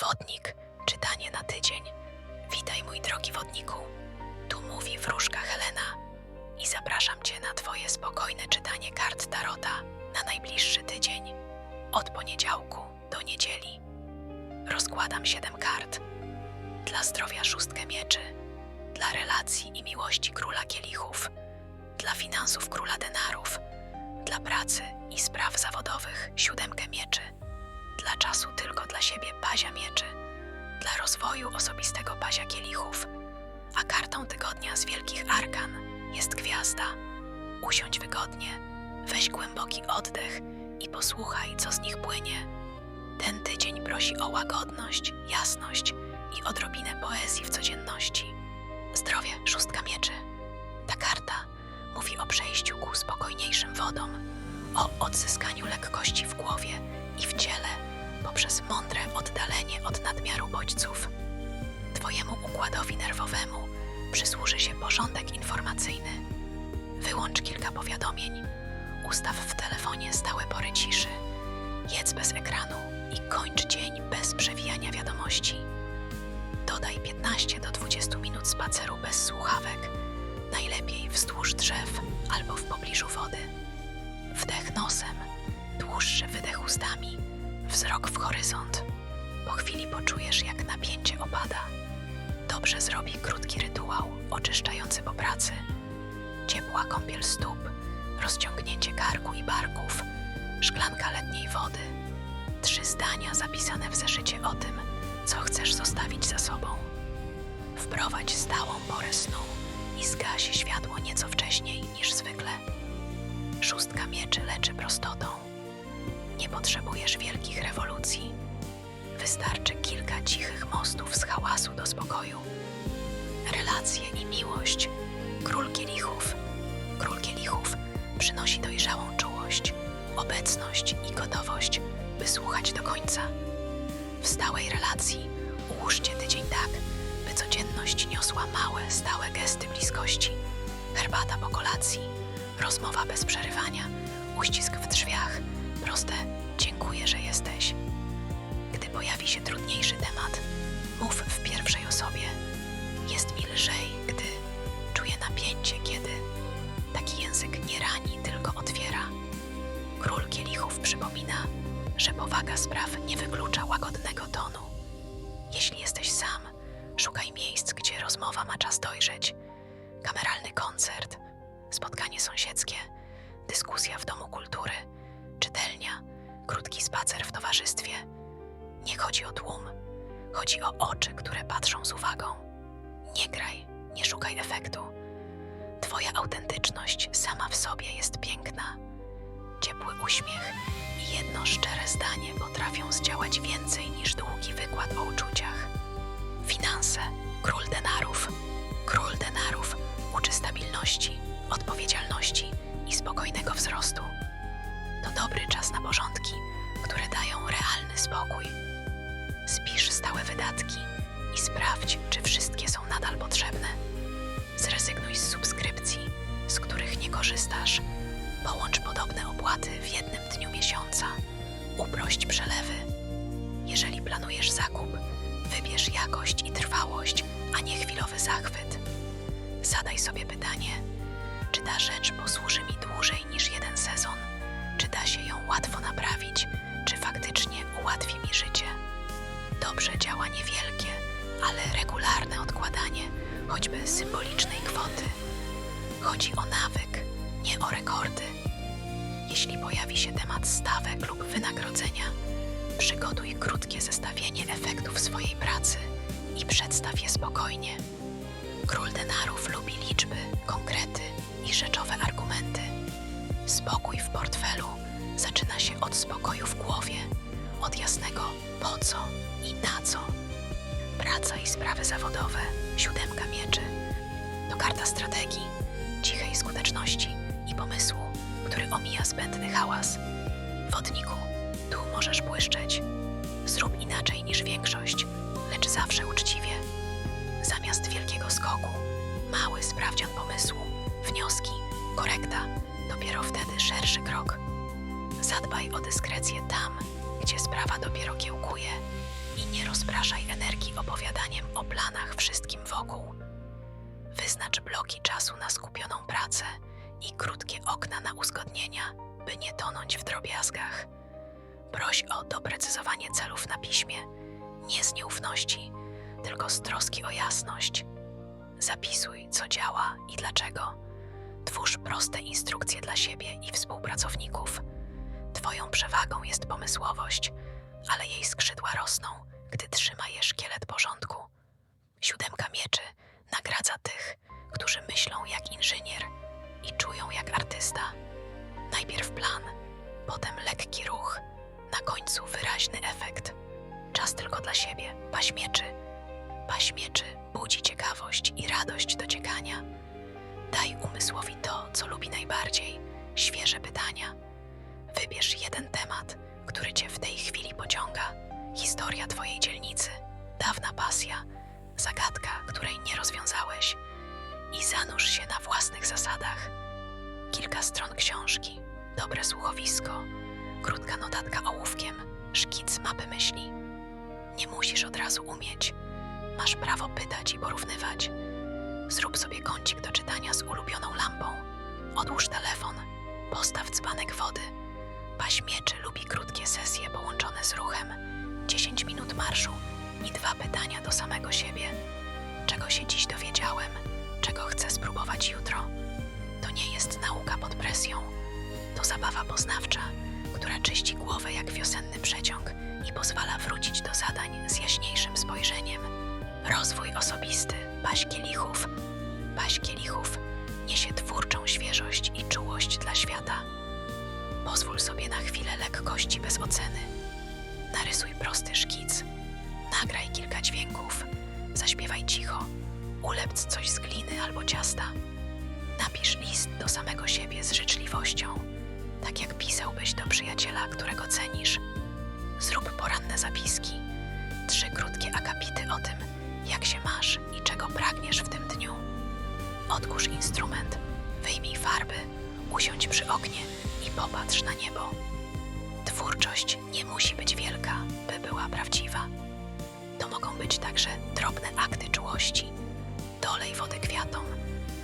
Wodnik, czytanie na tydzień. Witaj, mój drogi wodniku. Tu mówi wróżka Helena i zapraszam Cię na Twoje spokojne czytanie kart Tarota na najbliższy tydzień. Od poniedziałku do niedzieli. Rozkładam siedem kart. Dla zdrowia szóstkę mieczy, dla relacji i miłości króla kielichów, dla finansów króla denarów, dla pracy i spraw zawodowych siódemkę mieczy, dla czasu tylko dla siebie pazia mieczy, dla rozwoju osobistego pazia kielichów, a kartą tygodnia z wielkich arkan jest gwiazda. Usiądź wygodnie, weź głęboki oddech i posłuchaj, co z nich płynie. Ten tydzień prosi o łagodność, jasność i odrobinę poezji w codzienności. Zdrowie, szóstka mieczy. Ta karta mówi o przejściu ku spokojniejszym wodom, o odzyskaniu lekkości w głowie i w ciele poprzez mądre oddalenie od nadmiaru bodźców. Twojemu układowi nerwowemu przysłuży się porządek informacyjny. Wyłącz kilka powiadomień, ustaw w telefonie stałe pory ciszy, jedz bez ekranu i kończ dzień bez przewijania wiadomości. Dodaj 15 do 20 minut spaceru bez słuchawek, najlepiej wzdłuż drzew albo w pobliżu wody. Wdech nosem, dłuższy wydech ustami, wzrok w horyzont. Po chwili poczujesz, jak napięcie opada. Dobrze zrobi krótki rytuał oczyszczający po pracy. Ciepła kąpiel stóp, rozciągnięcie karku i barków, szklanka letniej wody. Trzy zdania zapisane w zeszycie o tym, co chcesz zostawić za sobą. Wprowadź stałą porę snu i zgaś światło nieco wcześniej niż zwykle. Szóstka mieczy leczy prostotą. Nie potrzebujesz wielkich rewolucji. Wystarczy kilka cichych mostów z hałasu do spokoju. Relacje i miłość. Król kielichów. Król kielichów przynosi dojrzałą czułość, obecność i gotowość, by słuchać do końca. W stałej relacji ułóżcie tydzień tak, by codzienność niosła małe, stałe gesty bliskości. Herbata po kolacji, rozmowa bez przerywania, uścisk w drzwiach, proste dziękuję, że jesteś. Gdy pojawi się trudniejszy temat, mów w pierwszej osobie. Jest mi lżej, gdy czuję napięcie, kiedy taki język nie rani, tylko otwiera. Król kielichów przypomina, że powaga spraw nie wyklucza łagodnego tonu. Jeśli jesteś sam, szukaj miejsc, gdzie rozmowa ma czas dojrzeć. Kameralny koncert, spotkanie sąsiedzkie, dyskusja w krótki spacer w towarzystwie. Nie chodzi o tłum, chodzi o oczy, które patrzą z uwagą. Nie graj, nie szukaj efektu. Twoja autentyczność sama w sobie jest piękna. Ciepły uśmiech i jedno szczere zdanie potrafią zdziałać więcej niż długi wykład o uczuciach. Finanse, król denarów. Król denarów uczy stabilności, odpowiedzialności i spokojnego wzrostu. To dobry czas na porządki, które dają realny spokój. Spisz stałe wydatki i sprawdź, czy wszystkie są nadal potrzebne. Zrezygnuj z subskrypcji, z których nie korzystasz. Połącz podobne opłaty w jednym dniu miesiąca. Uprość przelewy. Jeżeli planujesz zakup, wybierz jakość i trwałość, a nie chwilowy zachwyt. Zadaj sobie pytanie, czy ta rzecz posłuży mi dłużej niż jeden sezon? Zestawienie efektów swojej pracy i przedstaw je spokojnie. Król denarów lubi liczby, konkrety i rzeczowe argumenty. Spokój w portfelu zaczyna się od spokoju w głowie, od jasnego po co i na co. Praca i sprawy zawodowe, siódemka mieczy. To karta strategii, cichej skuteczności i pomysłu, który omija zbędny hałas. Wodniku, tu możesz błyszczeć. Szerszy krok. Zadbaj o dyskrecję tam, gdzie sprawa dopiero kiełkuje i nie rozpraszaj energii opowiadaniem o planach wszystkim wokół. Wyznacz bloki czasu na skupioną pracę i krótkie okna na uzgodnienia, by nie tonąć w drobiazgach. Proś o doprecyzowanie celów na piśmie, nie z nieufności, tylko z troski o jasność. Zapisuj, co działa i dlaczego. Twórz proste instrukcje dla siebie i współpracowników. Twoją przewagą jest pomysłowość, ale jej skrzydła rosną, gdy trzyma je szkielet porządku. Siódemka mieczy nagradza tych, którzy myślą jak inżynier i czują jak artysta. Najpierw plan, potem lekki ruch, na końcu wyraźny efekt. Czas tylko dla siebie, paś mieczy. Paś mieczy budzi ciekawość i radość dociekania. Daj umysłowi to, co lubi najbardziej, świeże pytania. Wybierz jeden temat, który cię w tej chwili pociąga. Historia twojej dzielnicy, dawna pasja, zagadka, której nie rozwiązałeś i zanurz się na własnych zasadach. Kilka stron książki, dobre słuchowisko, krótka notatka ołówkiem, szkic mapy myśli. Nie musisz od razu umieć. Masz prawo pytać i porównywać. Zrób sobie kącik do czytania z ulubioną lampą. Odłóż telefon, postaw dzbanek wody. Paś mieczy lubi krótkie sesje połączone z ruchem, 10 minut marszu i dwa pytania do samego siebie. Czego się dziś dowiedziałem? Czego chcę spróbować jutro? To nie jest nauka pod presją. To zabawa poznawcza, która czyści głowę jak wiosenny przeciąg i pozwala wrócić do zadań z jaśniejszym spojrzeniem. Rozwój osobisty, paś kielichów. Paś kielichów niesie twórczą świeżość i czułość dla świata. Pozwól sobie na chwilę lekkości bez oceny. Narysuj prosty szkic. Nagraj kilka dźwięków. Zaśpiewaj cicho. Ulepc coś z gliny albo ciasta. Napisz list do samego siebie z życzliwością, tak jak pisałbyś do przyjaciela, którego cenisz. Zrób poranne zapiski. Trzy krótkie akapity o tym, jak się masz i czego pragniesz w tym dniu. Odkurz instrument, wyjmij farby, usiądź przy oknie i popatrz na niebo. Twórczość nie musi być wielka, by była prawdziwa. To mogą być także drobne akty czułości. Dolej wodę kwiatom,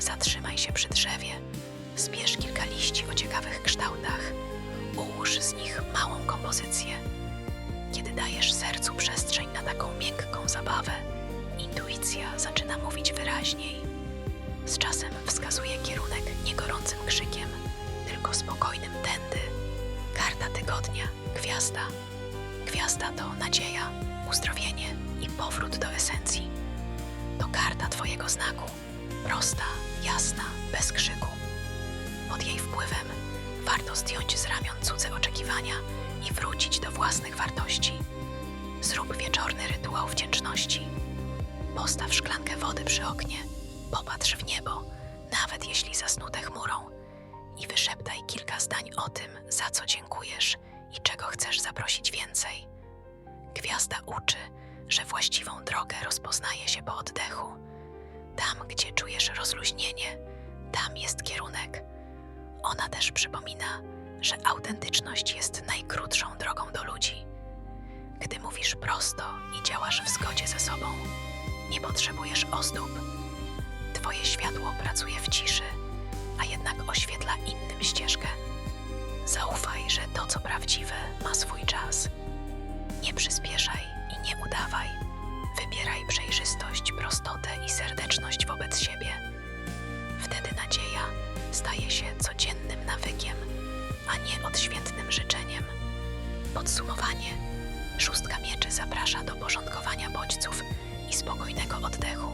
zatrzymaj się przy drzewie, zbierz kilka liści o ciekawych kształtach, ułóż z nich małą kompozycję. Kiedy dajesz sercu przestrzeń na taką miękką zabawę, intuicja zaczyna mówić wyraźniej. Z czasem wskazuje kierunek nie gorącym krzykiem, tylko spokojnym tędy. Karta tygodnia, gwiazda. Gwiazda to nadzieja, uzdrowienie i powrót do esencji. To karta Twojego znaku, prosta, jasna, bez krzyku. Pod jej wpływem warto zdjąć z ramion cudze oczekiwania i wrócić do własnych wartości. Zrób wieczorny rytuał wdzięczności. Postaw szklankę wody przy oknie, popatrz w niebo, nawet jeśli zasnute chmurą, i wyszeptaj kilka zdań o tym, za co dziękujesz i czego chcesz zaprosić więcej. Gwiazda uczy, że właściwą drogę rozpoznaje się po oddechu. Tam, gdzie czujesz rozluźnienie, tam jest kierunek. Ona też przypomina, że autentyczność jest najkrótszą drogą do ludzi. Gdy mówisz prosto i działasz w zgodzie ze sobą, nie potrzebujesz ozdób. Twoje światło pracuje w ciszy, a jednak oświetla innym ścieżkę. Zaufaj, że to, co prawdziwe, ma swój czas. Nie przyspieszaj i nie udawaj. Wybieraj przejrzystość, prostotę i serdeczność wobec siebie. Wtedy nadzieja staje się codziennym nawykiem, a nie odświętnym życzeniem. Podsumowanie. Szóstka mieczy zaprasza do porządkowania bodźców spokojnego oddechu.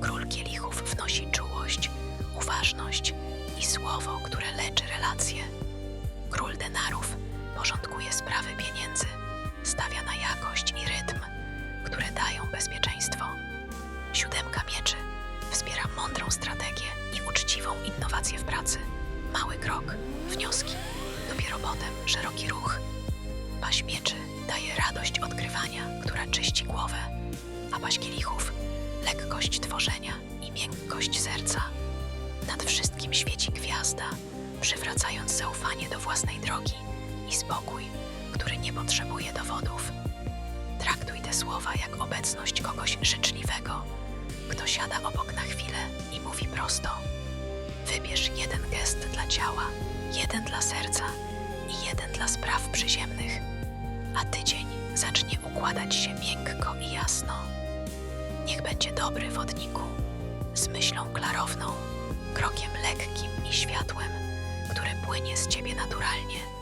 Król kielichów wnosi czułość, uważność i słowo, które leczy relacje. Król denarów porządkuje sprawy pieniędzy, kielichów lekkość tworzenia i miękkość serca. Nad wszystkim świeci gwiazda, przywracając zaufanie do własnej drogi i spokój, który nie potrzebuje dowodów. Traktuj tę słowa jak obecność kogoś życzliwego, kto siada obok na chwilę i mówi prosto. Wybierz jeden gest dla ciała, jeden dla serca i jeden dla spraw przyziemnych, a tydzień zacznie układać się miękko i jasno. Niech będzie dobry wodniku, z myślą klarowną, krokiem lekkim i światłem, które płynie z ciebie naturalnie